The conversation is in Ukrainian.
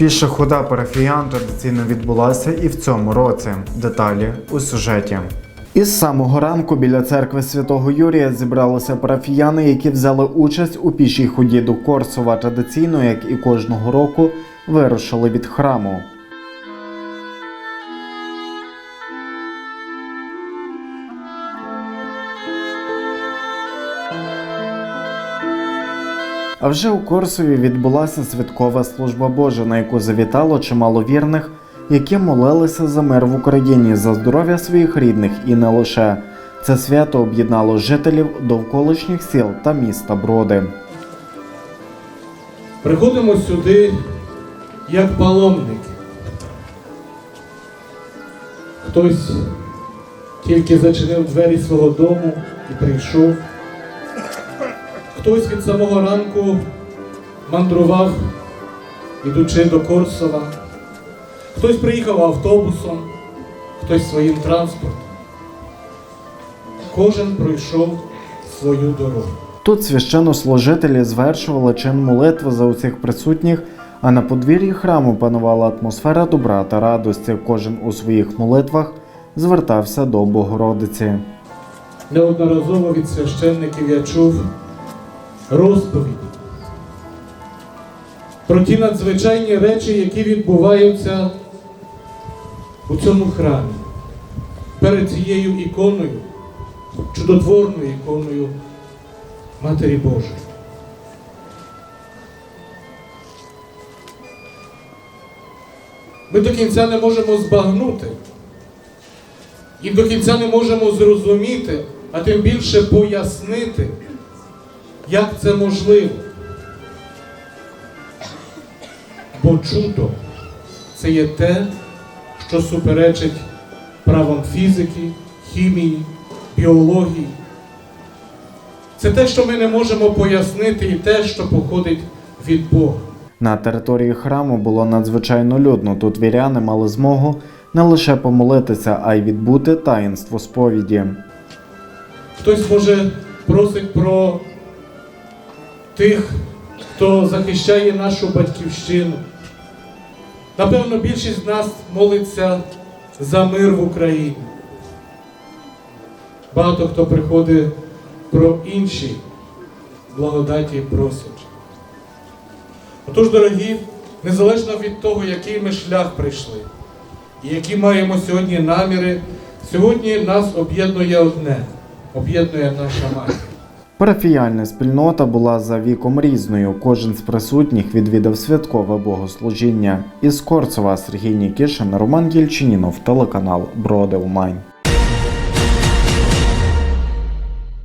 Піша хода парафіян традиційно відбулася і в цьому році. Деталі у сюжеті. Із самого ранку біля церкви святого Юрія зібралися парафіяни, які взяли участь у пішій ході до Корсова. Традиційно, як і кожного року, вирушили від храму. А вже у Корсові відбулася святкова служба Божа, на яку завітало чимало вірних, які молилися за мир в Україні, за здоров'я своїх рідних і не лише. Це свято об'єднало жителів довколишніх сіл та міста Броди. Приходимо сюди як паломники. Хтось тільки зачинив двері свого дому і прийшов. Хтось від самого ранку мандрував, ідучи до Корсова. Хтось приїхав автобусом, хтось своїм транспортом. Кожен пройшов свою дорогу. Тут священнослужителі звершували чин молитви за усіх присутніх, а на подвір'ї храму панувала атмосфера добра та радості. Кожен у своїх молитвах звертався до Богородиці. Неодноразово від священників я чув розповіді про ті надзвичайні речі, які відбуваються у цьому храмі, перед цією іконою, чудотворною іконою Матері Божої. Ми до кінця не можемо збагнути і до кінця не можемо зрозуміти, а тим більше пояснити, як це можливо. Бо чудо це є те, що суперечить правам фізики, хімії, біології. Це те, що ми не можемо пояснити, і те, що походить від Бога. На території храму було надзвичайно людно. Тут віряни мали змогу не лише помолитися, а й відбути таїнство сповіді. Хтось може просить про тих, хто захищає нашу батьківщину. Напевно, більшість з нас молиться за мир в Україні. Багато хто приходить про інші благодаті просять. Отож, дорогі, незалежно від того, який ми шлях прийшли, і які маємо сьогодні наміри, сьогодні нас об'єднує одне, об'єднує наша матір. Парафіяльна спільнота була за віком різною. Кожен з присутніх відвідав святкове богослужіння. Із Корцова Сергій Нікішин, Роман Єльчинінов, телеканал Броди Умань.